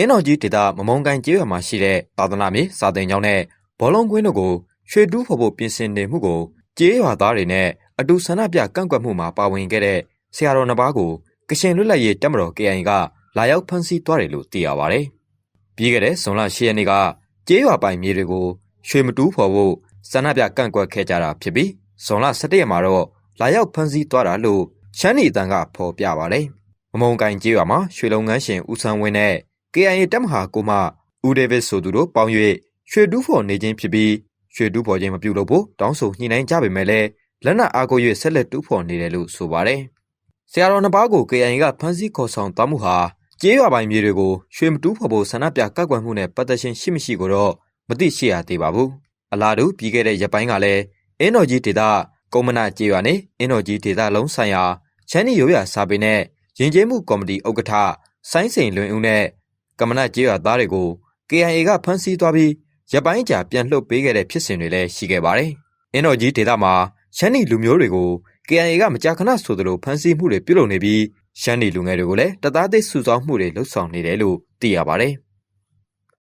အင်းတော်ကြီးဒေသမမုံကိုင်ကျေးရွာမှာရှိတဲ့သာသနာမြေစာသင်ကျောင်းနဲ့ဘောလုံးကွင်းတို့ကိုရွှေတူးဖော်ဖို့ပြင်ဆင်နေမှုကိုကျေးရွာသားတွေနဲ့အတူဆန္ဒပြကန့်ကွက်မှုမှာပါဝင်ခဲ့တဲ့ဆရာတော်နှစ်ပါးကိုကရှင်လွတ်လပ်ရေးတပ်မတော် KIA ကလာရောက်ဖမ်းဆီးသွားတယ်လို့သိရပါဗျ။ပြီးခဲ့တဲ့ဇွန်လ10ရက်နေ့ကကျေးရွာပိုင်မြေတွေကိုရွှေမတူးဖော်ဖို့ဆန္ဒပြကန့်ကွက်ခဲ့ကြတာဖြစ်ပြီးဇွန်လ17ရက်မှာတော့လာရောက်ဖမ်းဆီးသွားတာလို့ရှမ်းနီတန်ကဖော်ပြပါတယ်။မမုံကိုင်ကျေးရွာမှာရွှေလုံငန်းရှင်ဦးဆန်းဝင်းနဲ့ KIA တပ်မဟာကိုမဦးဒေးဗစ်ဆိုသူတို့ပေါင်း၍ရွှေတူးဖော်နေခြင်းဖြစ်ပြီးရွှေတူးဖော်ခြင်းမပြုလုပ်ဖို့တောင်းဆိုညှိနှိုင်းကြပေမဲ့လည်းလက်နက်အားကိုး၍ဆက်လက်တူးဖော်နေတယ်လို့ဆိုပါတယ်။ဆရာတော်နှစ်ပါးကို KIA ကဖမ်းဆီးခေါ်ဆောင်သွားမှုဟာကျေးရွာပိုင်မြေတွေကိုရွှေမတူးဖော်ဖို့ဆန္ဒပြကန့်ကွက်မှုနဲ့ပတ်သက်ခြင်းရှိမရှိကိုတော့မသိရှိရသေးပါဘူး။အလားတူပြီးခဲ့တဲ့ရက်ပိုင်းကလည်းအင်းတော်ကြီးဒေသကုမ္မနာကျေးရွာနဲ့အင်းတော်ကြီးဒေသလုံးဆိုင်ရာချမ်းနီရိုးရာစာပေနဲ့ရင်ကျေးမှုကော်မတီဥက္ကဋ္ဌဆိုင်းစိန်လွင်ဦးနဲ့ ကမ္မနာကျေးရွာသားတွေကို KIA ကဖမ်းဆီးသွားပြီးရပ်ပိုင်းကြာပြန်လှုပ်ပေးခဲ့တဲ့ဖြစ်စဉ်တွေလည်းရှိခဲ့ပါတယ်။အင်းတော်ကြီးဒေသမှာရှမ်းနီလူမျိုးတွေကို KIA ကမကြာခဏဆိုသလိုဖမ်းဆီးမှုတွေပြုလုပ်နေပြီးရှမ်းနီလူငယ်တွေကိုလည်းတသားသိစုဆောင်းမှုတွေလှုပ်ဆောင်နေတယ်လို့သိရပါတယ်။